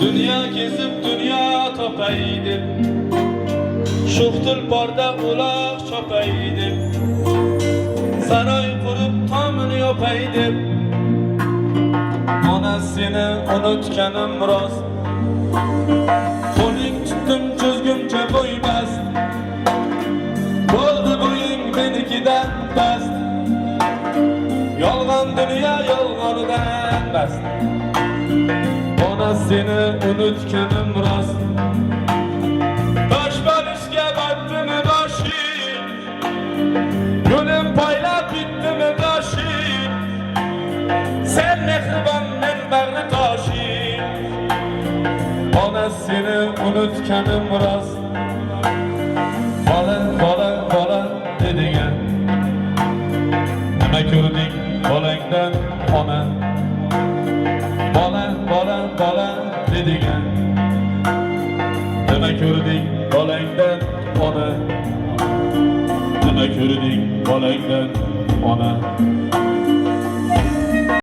Dünya gezip dünya topaydım Şuhtul barda ulaq çopaydım Saroy qurup tomini yopaydim Ona seni unutganim rost Qo'ling tutdim cho'zguncha bo'ymas Bo'ldi bo'ying menikidan past Yolg'on dunyo yolg'onidan past seni unutganim rost Bosh bo'lishga botdimi boshing Yo'lim poylab bitdimi boshing Sen mehribon men bag'ri toshing Ona seni unutganim rost Bola bola bola dedigan Nima ko'rding bolangdan ona bola dedigan Nima ko'rding bolangdan ona. Nima ko'rding bolangdan ona